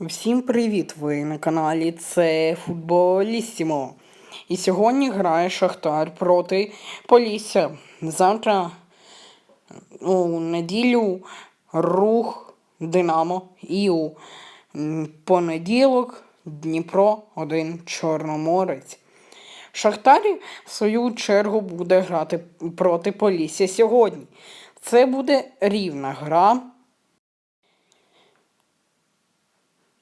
Всім привіт! Ви на каналі Це Футболісімо. І сьогодні грає Шахтар проти Полісся. Завтра у неділю рух Динамо і у понеділок Дніпро 1 Чорноморець. Шахтар, в свою чергу, буде грати проти Полісся сьогодні. Це буде рівна гра.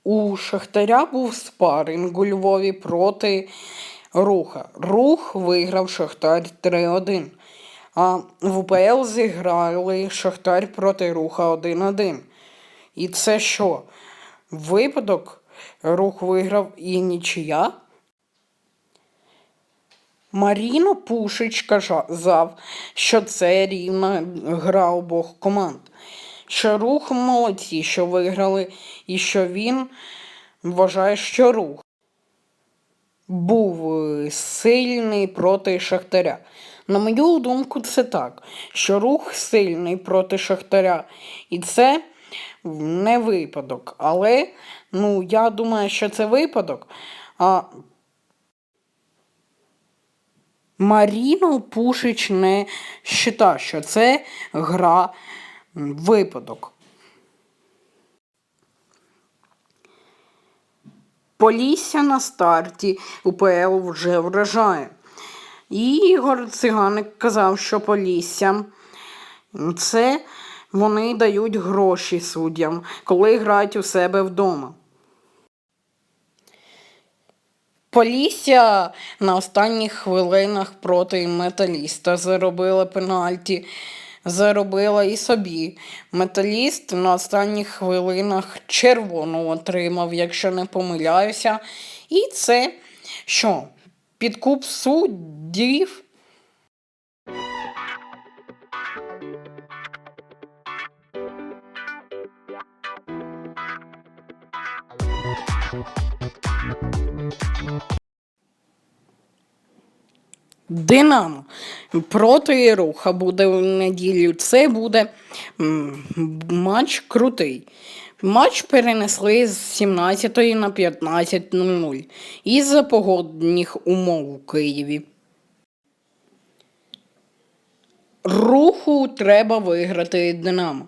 У Шахтаря був спаринг у Львові проти Руха. Рух виграв Шахтар 3-1. А в УПЛ зіграли Шахтар проти Руха 1-1. І це що? Випадок рух виграв і нічия? Маріно Пушич казав, що це рівна гра обох команд. Що рух молодці, що виграли, і що він вважає, що рух був е, сильний проти Шахтаря. На мою думку, це так, що рух сильний проти Шахтаря. І це не випадок. Але ну, я думаю, що це випадок. А Маріно Пушич не вважає, що це гра випадок. Полісся на старті УПЛ вже вражає. І Ігор Циганик казав, що Полісся це вони дають гроші суддям, коли грають у себе вдома. Полісся на останніх хвилинах проти металіста заробила пенальті, заробила і собі. Металіст на останніх хвилинах червону отримав, якщо не помиляюся. І це що? Підкуп суддів. Динамо проти руха буде в неділю. Це буде матч крутий. Матч перенесли з 17 на 15.00 із-за погодних умов у Києві. Руху треба виграти Динамо,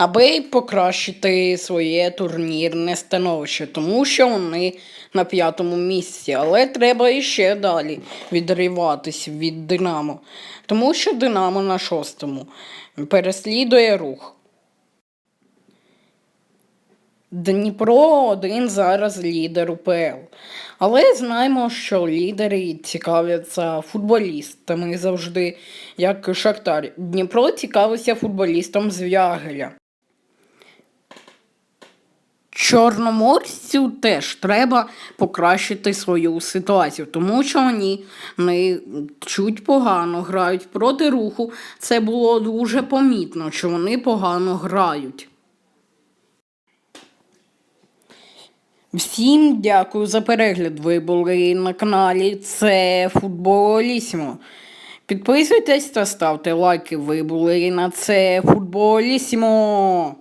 аби покращити своє турнірне становище, тому що вони на п'ятому місці. Але треба іще далі відриватись від Динамо, тому що Динамо на шостому переслідує рух. Дніпро один зараз лідер УПЛ. Але знаємо, що лідери цікавляться футболістами завжди, як Шахтар. Дніпро цікавився футболістом з Вягеля. Чорноморцю теж треба покращити свою ситуацію, тому що вони не чуть погано грають проти руху. Це було дуже помітно, що вони погано грають. Всім дякую за перегляд. Ви були на каналі Це Футболісімо. Підписуйтесь та ставте лайки. Ви були на це Футболісімо.